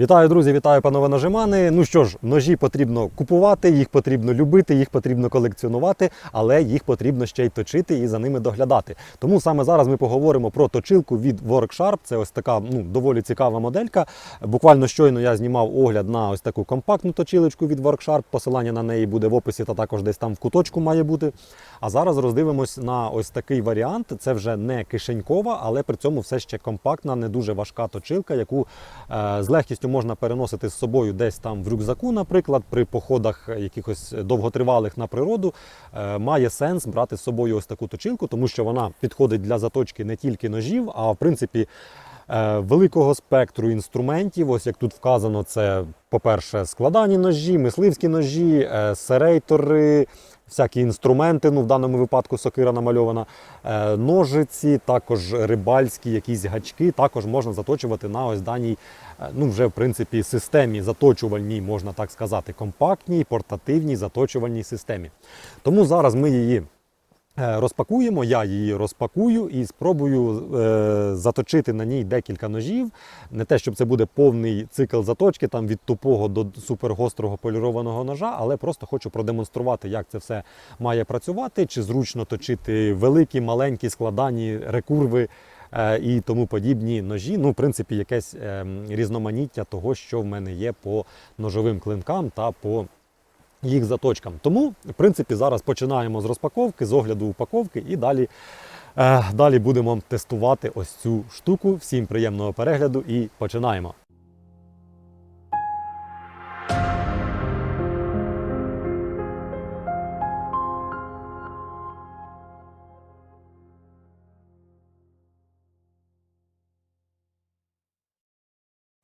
Вітаю, друзі! Вітаю, панове ножимани. Ну що ж, ножі потрібно купувати, їх потрібно любити, їх потрібно колекціонувати, але їх потрібно ще й точити і за ними доглядати. Тому саме зараз ми поговоримо про точилку від Worksharp. Це ось така ну, доволі цікава моделька. Буквально щойно я знімав огляд на ось таку компактну точилочку від Worksharp. Посилання на неї буде в описі та також десь там в куточку має бути. А зараз роздивимось на ось такий варіант. Це вже не кишенькова, але при цьому все ще компактна, не дуже важка точилка, яку е, з легкістю можна переносити з собою десь там в рюкзаку, наприклад, при походах якихось довготривалих на природу. Е, має сенс брати з собою ось таку точилку, тому що вона підходить для заточки не тільки ножів, а в принципі. Е, Великого спектру інструментів, ось як тут вказано, це, по-перше, складані ножі, мисливські ножі, е, серейтори, всякі інструменти, ну в даному випадку сокира намальована, е, ножиці, також рибальські якісь гачки, також можна заточувати на ось даній, ну вже в принципі, системі заточувальній, можна так сказати, компактній, портативній заточувальній системі. Тому зараз ми її. Е, Розпакуємо, я її розпакую і спробую е, заточити на ній декілька ножів. Не те, щоб це буде повний цикл заточки, там від тупого до супергострого полірованого ножа, але просто хочу продемонструвати, як це все має працювати, чи зручно точити великі, маленькі, складані рекурви. е, І тому подібні ножі, ну, в принципі, якесь е, різноманіття того, що в мене є по ножовим клинкам та по їх заточкам. Тому, в принципі, зараз починаємо з розпаковки, з огляду упаковки і далі, е, далі будемо тестувати ось цю штуку. Всім приємного перегляду і починаємо.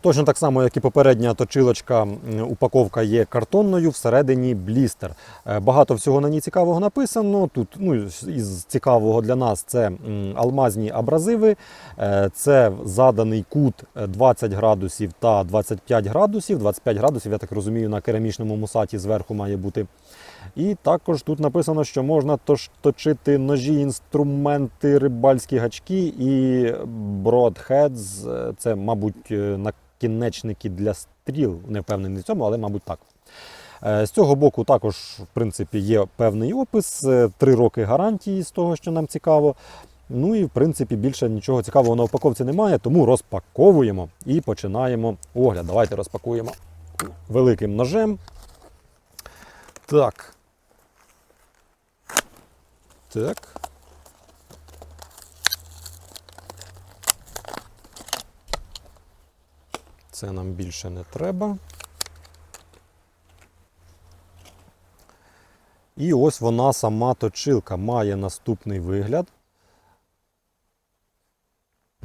Точно так само, як і попередня точилочка, упаковка є картонною, всередині блістер. Е, Багато всього на ній цікавого написано. Тут ну, із цікавого для нас це алмазні абразиви, е, це заданий кут е, 20 градусів та 25 градусів. 25 градусів, я так розумію, на керамічному мусаті зверху має бути. І також тут написано, що можна точити ножі, інструменти, рибальські гачки і. Е, Це, мабуть, е, накінечники для стріл. Не впевнений в цьому, але, мабуть, так. Е, З цього боку також, в принципі, є певний опис, е, три роки гарантії з того, що нам цікаво. Ну і в принципі більше нічого цікавого на упаковці немає, тому розпаковуємо і починаємо огляд. Давайте розпакуємо великим ножем. Так. Так. Це нам більше не треба. І ось вона сама точилка має наступний вигляд.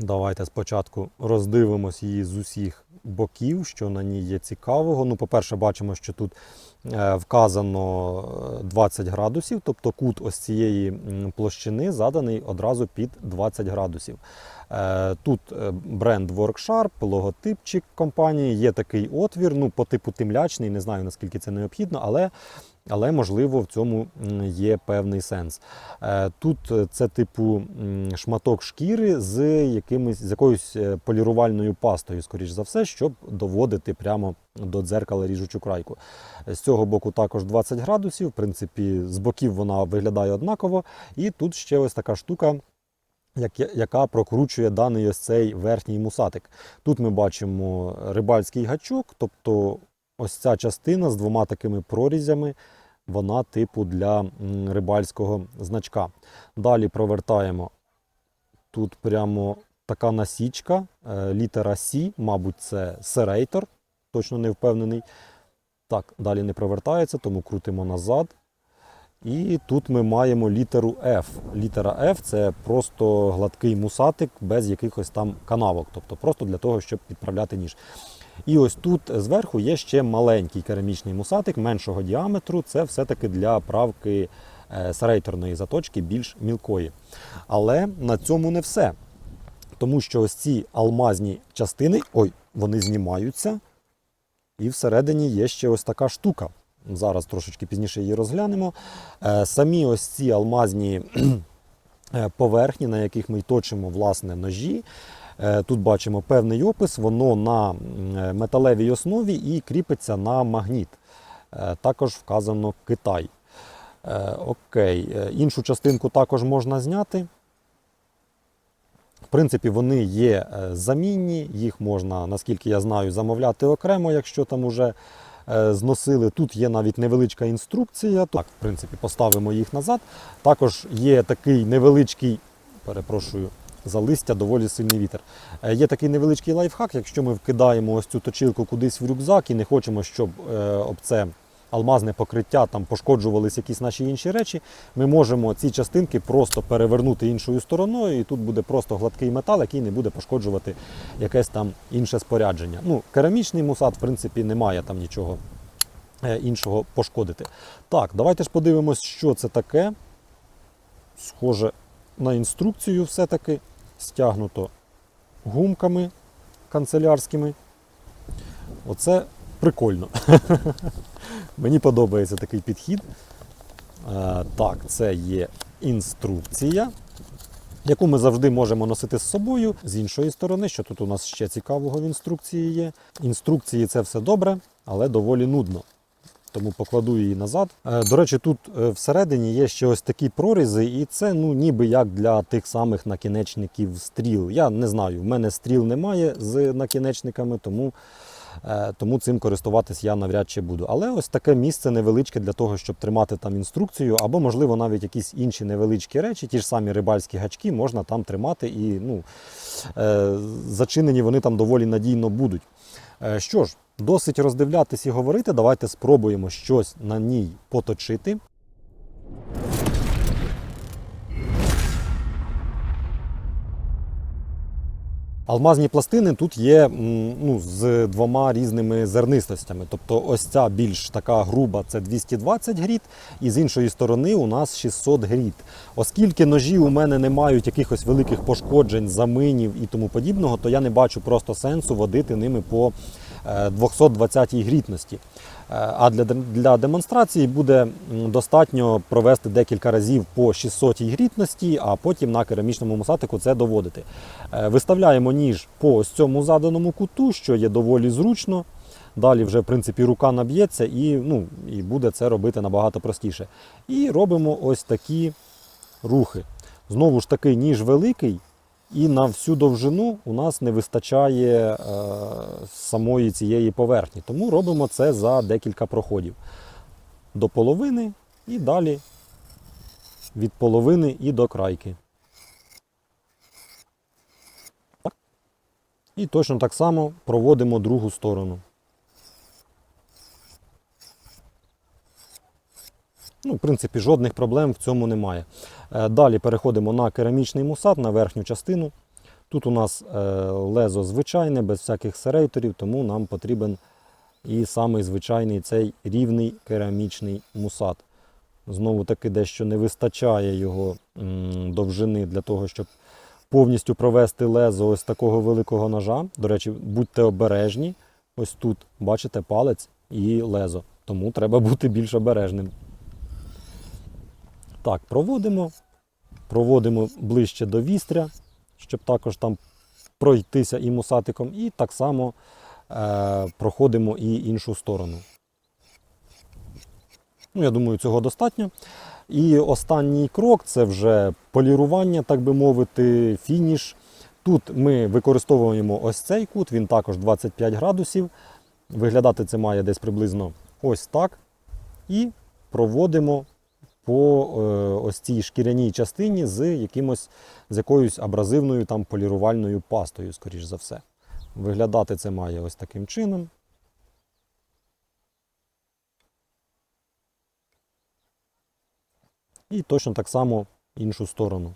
Давайте спочатку роздивимось її з усіх боків, що на ній є цікавого. Ну, по-перше, бачимо, що тут е, вказано е, 20 градусів, тобто кут ось цієї площини заданий одразу під 20 градусів. Е, Тут е, бренд Worksharp, логотипчик компанії, є такий отвір, ну, по типу темлячний, не знаю наскільки це необхідно, але але можливо в цьому є певний сенс. Е, Тут е, це типу шматок шкіри з якимось з якоюсь е, полірувальною пастою, скоріш за все, щоб доводити прямо до дзеркала ріжучу крайку. З цього боку також 20 градусів. В принципі, з боків вона виглядає однаково. І тут ще ось така штука. як- Яка прокручує даний ось цей верхній мусатик. Тут ми бачимо рибальський гачок, тобто ось ця частина з двома такими прорізями, вона типу для рибальського значка. Далі провертаємо тут прямо така насічка, е, літера С, мабуть, це серейтор, точно не впевнений. Так, далі не провертається, тому крутимо назад. І тут ми маємо літеру F. Літера F це просто гладкий мусатик без якихось там канавок, тобто просто для того, щоб підправляти ніж. І ось тут зверху є ще маленький керамічний мусатик меншого діаметру. Це все-таки для правки е, серейторної заточки більш мілкої. Але на цьому не все. Тому що ось ці алмазні частини, ой, вони знімаються. І всередині є ще ось така штука. Зараз трошечки пізніше її розглянемо. Е, Самі ось ці алмазні е, поверхні, на яких ми точимо власне ножі, Тут бачимо певний опис, воно на е, металевій основі і кріпиться на магніт. Е, Також вказано Китай. Е, Окей, Е, іншу частинку також можна зняти. В принципі, вони є е, замінні, їх можна, наскільки я знаю, замовляти окремо, якщо там уже е, зносили. Тут є навіть невеличка інструкція. Так, в принципі, поставимо їх назад. Також є такий невеличкий, перепрошую, за листя доволі сильний вітер. Е, Є такий невеличкий лайфхак, якщо ми вкидаємо ось цю точилку кудись в рюкзак і не хочемо, щоб е, об це алмазне покриття там пошкоджувались якісь наші інші речі, ми можемо ці частинки просто перевернути іншою стороною, і тут буде просто гладкий метал, який не буде пошкоджувати якесь там інше спорядження. Ну, керамічний мусат, в принципі, немає там нічого е, іншого пошкодити. Так, давайте ж подивимось, що це таке. Схоже на інструкцію все-таки стягнуто гумками канцелярськими. Оце прикольно. Мені подобається такий підхід. Так, це є інструкція, яку ми завжди можемо носити з собою. З іншої сторони, що тут у нас ще цікавого в інструкції є. Інструкції це все добре, але доволі нудно. Тому покладу її назад. Е, До речі, тут е, всередині є ще ось такі прорізи, і це ну, ніби як для тих самих накінечників стріл. Я не знаю, в мене стріл немає з накінечниками, тому, тому цим користуватись я навряд чи буду. Але ось таке місце невеличке для того, щоб тримати там інструкцію, або, можливо, навіть якісь інші невеличкі речі, ті ж самі рибальські гачки можна там тримати і ну, е, зачинені вони там доволі надійно будуть. Е, Що ж, досить роздивлятись і говорити. Давайте спробуємо щось на ній поточити. Алмазні пластини тут є ну, з двома різними зернистостями. Тобто ось ця більш така груба це 220 гріт, і з іншої сторони у нас 600 гріт. Оскільки ножі у мене не мають якихось великих пошкоджень, заминів і тому подібного, то я не бачу просто сенсу водити ними по е, 220 грітності. А для, для демонстрації буде достатньо провести декілька разів по 600 грітності, а потім на керамічному мусатику це доводити. Е, Виставляємо ніж по ось цьому заданому куту, що є доволі зручно. Далі вже в принципі рука наб'ється і, ну, і буде це робити набагато простіше. І робимо ось такі рухи. Знову ж таки, ніж великий, і на всю довжину у нас не вистачає е, самої цієї поверхні. Тому робимо це за декілька проходів. До половини і далі від половини і до крайки. І точно так само проводимо другу сторону. Ну, в принципі, жодних проблем в цьому немає. Е, Далі переходимо на керамічний мусат, на верхню частину. Тут у нас е, лезо звичайне, без всяких серейторів, тому нам потрібен і самий звичайний цей рівний керамічний мусат. Знову таки дещо не вистачає його довжини для того, щоб повністю провести лезо ось такого великого ножа. До речі, будьте обережні. Ось тут бачите палець і лезо. Тому треба бути більш обережним. Так, проводимо. Проводимо ближче до вістря, щоб також там пройтися і мусатиком, і так само е, проходимо і іншу сторону. Ну, я думаю, цього достатньо. І останній крок це вже полірування, так би мовити, фініш. Тут ми використовуємо ось цей кут, він також 25 градусів. Виглядати це має десь приблизно ось так. І проводимо по е, ось цій шкіряній частині з якимось з якоюсь абразивною там полірувальною пастою, скоріш за все. Виглядати це має ось таким чином. І точно так само іншу сторону.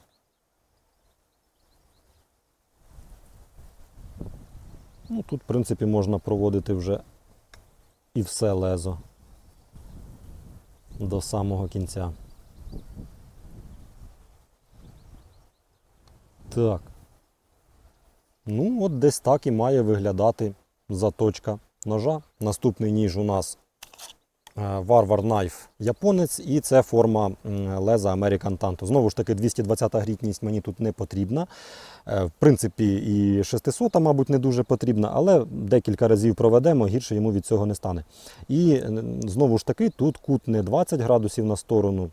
Ну, тут, в принципі, можна проводити вже і все лезо до самого кінця. Так. Ну, от десь так і має виглядати заточка ножа. Наступний ніж у нас Warwar Knife японець, і це форма леза American Tanto. Знову ж таки, 220 грітність мені тут не потрібна. Е, В принципі, і 600, мабуть, не дуже потрібна, але декілька разів проведемо, гірше йому від цього не стане. І знову ж таки, тут кут не 20 градусів на сторону,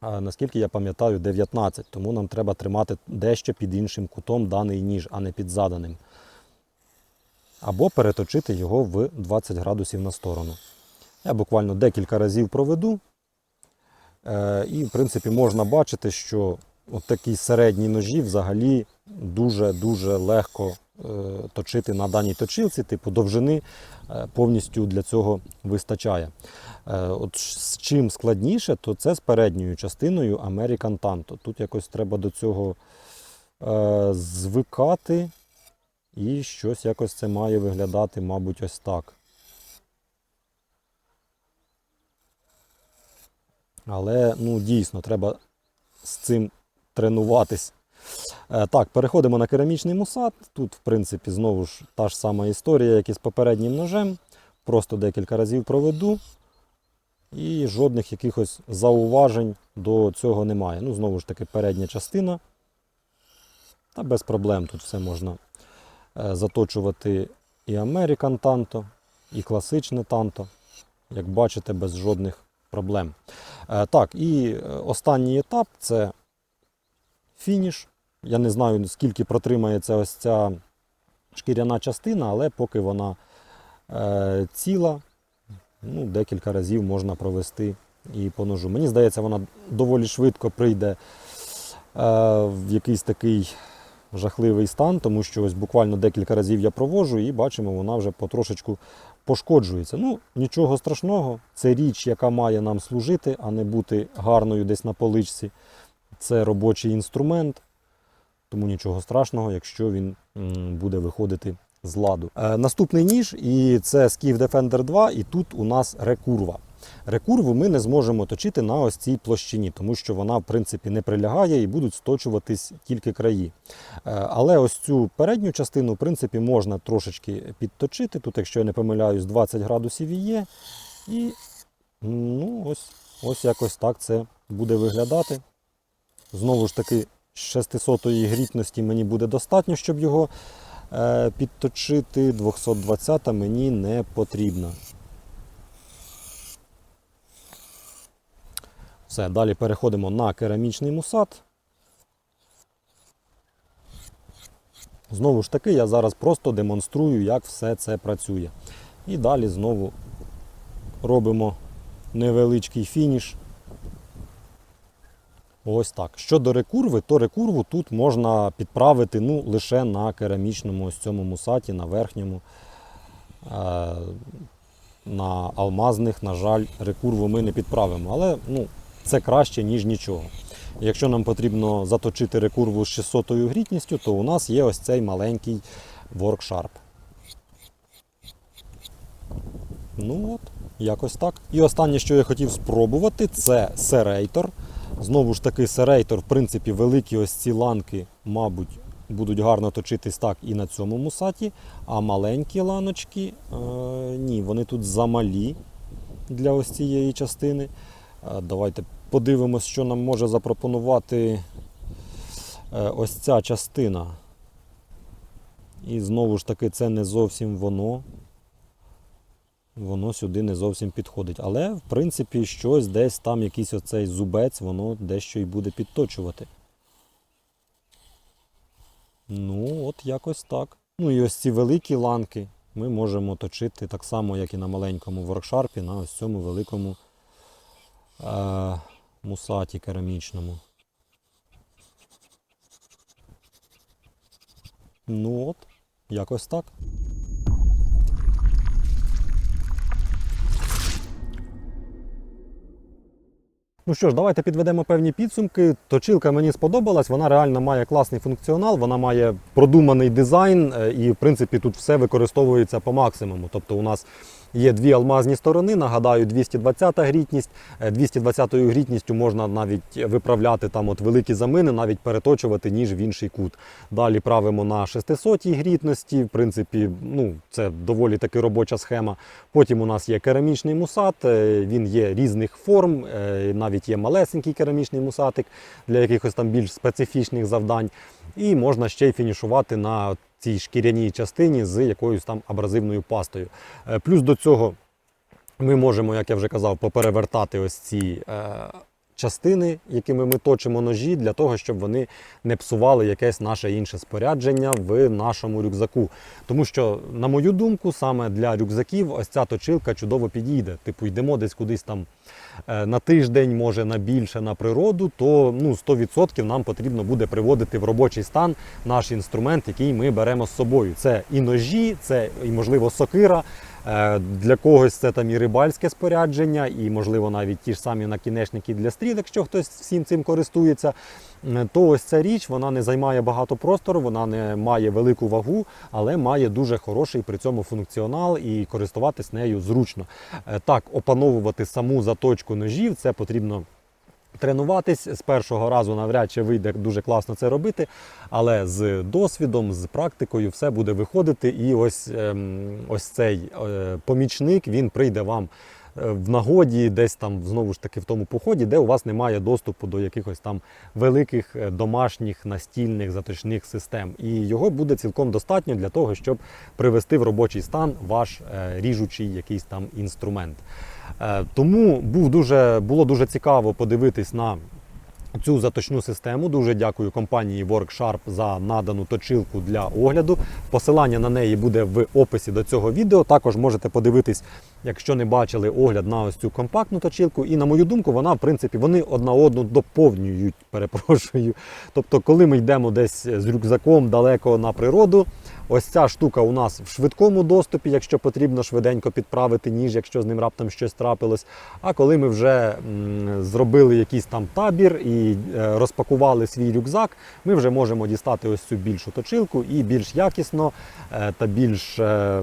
а наскільки я пам'ятаю, 19. Тому нам треба тримати дещо під іншим кутом даний ніж, а не під заданим. Або переточити його в 20 градусів на сторону. Я буквально декілька разів проведу. Е, і, в принципі, можна бачити, що от такі середні ножі взагалі дуже-дуже легко е, точити на даній точилці, типу довжини е, повністю для цього вистачає. От з чим складніше, то це з передньою частиною American Tanto. Тут якось треба до цього звикати, і щось якось це має виглядати, мабуть, ось так. Але ну, дійсно треба з цим тренуватись. Е, Так, переходимо на керамічний мусат. Тут, в принципі, знову ж та ж сама історія, як і з попереднім ножем. Просто декілька разів проведу. І жодних якихось зауважень до цього немає. Ну, знову ж таки, передня частина. Та без проблем тут все можна е, заточувати і American Tanto, і класичне танто. Як бачите, без жодних проблем. Е, Так, і е, останній етап це фініш. Я не знаю, скільки протримається ось ця шкіряна частина, але поки вона е, ціла, ну, декілька разів можна провести і по ножу. Мені здається, вона доволі швидко прийде в якийсь такий жахливий стан, тому що ось буквально декілька разів я провожу і бачимо, вона вже потрошечку пошкоджується. Ну, нічого страшного, це річ, яка має нам служити, а не бути гарною десь на поличці. Це робочий інструмент, тому нічого страшного, якщо він буде виходити з ладу. Е, наступний ніж, і це Skiff Defender 2, і тут у нас рекурва. Рекурву ми не зможемо точити на ось цій площині, тому що вона, в принципі, не прилягає і будуть сточуватись тільки краї. Е, Але ось цю передню частину, в принципі, можна трошечки підточити. Тут, якщо я не помиляюсь, 20 градусів є. І ну, ось, ось якось так це буде виглядати. Знову ж таки, 600-ї грітності мені буде достатньо, щоб його е, підточити. 220 мені не потрібна. Все, далі переходимо на керамічний мусат. Знову ж таки, я зараз просто демонструю, як все це працює. І далі знову робимо невеличкий фініш. Ось так. Щодо рекурви, то рекурву тут можна підправити ну, лише на керамічному ось цьому мусаті, на верхньому. Е, на алмазних, на жаль, рекурву ми не підправимо. Але ну, це краще, ніж нічого. Якщо нам потрібно заточити рекурву з 600 грітністю, то у нас є ось цей маленький Worksharp. Ну от, якось так. І останнє, що я хотів спробувати, це серейтор. Знову ж таки, серейтор, в принципі, великі ось ці ланки, мабуть, будуть гарно точитись так і на цьому мусаті. А маленькі ланочки, е, ні, вони тут замалі для ось цієї частини. Е, Давайте подивимось, що нам може запропонувати е, ось ця частина. І знову ж таки, це не зовсім воно. Воно сюди не зовсім підходить. Але, в принципі, щось десь там, якийсь оцей зубець, воно дещо і буде підточувати. Ну, от якось так. Ну і ось ці великі ланки ми можемо точити так само, як і на маленькому воркшарпі, на ось цьому великому е- мусаті керамічному. Ну от, якось так. Ну що ж, давайте підведемо певні підсумки. Точилка мені сподобалась, вона реально має класний функціонал, вона має продуманий дизайн, е, і в принципі тут все використовується по максимуму. Тобто у нас Є дві алмазні сторони. Нагадаю, 220 грітність. Е, 220 грітністю можна навіть виправляти там от великі замини, навіть переточувати ніж в інший кут. Далі правимо на 600 грітності. В принципі, ну це доволі таки робоча схема. Потім у нас є керамічний мусат. е, Він є різних форм, е, навіть є малесенький керамічний мусатик для якихось там більш специфічних завдань. І можна ще й фінішувати на цій шкіряній частині з якоюсь там абразивною пастою. Е, Плюс до цього ми можемо, як я вже казав, поперевертати ось ці е, частини, якими ми точимо ножі, для того, щоб вони не псували якесь наше інше спорядження в нашому рюкзаку. Тому що, на мою думку, саме для рюкзаків ось ця точилка чудово підійде. Типу, йдемо десь кудись там е, на тиждень, може на більше на природу, то ну, 100% нам потрібно буде приводити в робочий стан наш інструмент, який ми беремо з собою. Це і ножі, це і можливо сокира. Е, Для когось це там і рибальське спорядження, і, можливо, навіть ті ж самі накінечники для стріл, якщо хтось всім цим користується. Е, То ось ця річ вона не займає багато простору, вона не має велику вагу, але має дуже хороший при цьому функціонал і користуватись нею зручно. Е, Так, опановувати саму заточку ножів це потрібно. Тренуватись з першого разу навряд чи вийде дуже класно це робити, але з досвідом, з практикою все буде виходити. І ось, ем, ось цей е, помічник він прийде вам в нагоді, десь там знову ж таки в тому поході, де у вас немає доступу до якихось там великих е, домашніх настільних заточних систем. І його буде цілком достатньо для того, щоб привести в робочий стан ваш е, ріжучий якийсь там інструмент. Е, Тому був дуже, було дуже цікаво подивитись на цю заточну систему. Дуже дякую компанії WorkSharp за надану точилку для огляду. Посилання на неї буде в описі до цього відео. Також можете подивитись, якщо не бачили огляд на ось цю компактну точилку. І на мою думку, вона, в принципі, вони одна одну доповнюють. Перепрошую. Тобто, коли ми йдемо десь з рюкзаком далеко на природу. Ось ця штука у нас в швидкому доступі, якщо потрібно швиденько підправити ніж, якщо з ним раптом щось трапилось. А коли ми вже м, зробили якийсь там табір і е, розпакували свій рюкзак, ми вже можемо дістати ось цю більшу точилку і більш якісно е, та більш е,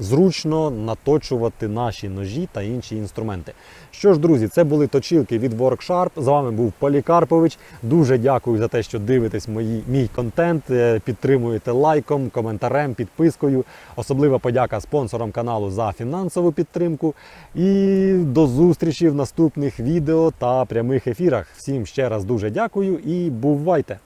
зручно наточувати наші ножі та інші інструменти. Що ж, друзі, це були точилки від WorkSharp. З вами був Полікарпович. Дуже дякую за те, що дивитесь мої, мій контент, е, підтримуєте лайком, коментарем, підпискою. Особлива подяка спонсорам каналу за фінансову підтримку. І до зустрічі в наступних відео та прямих ефірах. Всім ще раз дуже дякую і бувайте!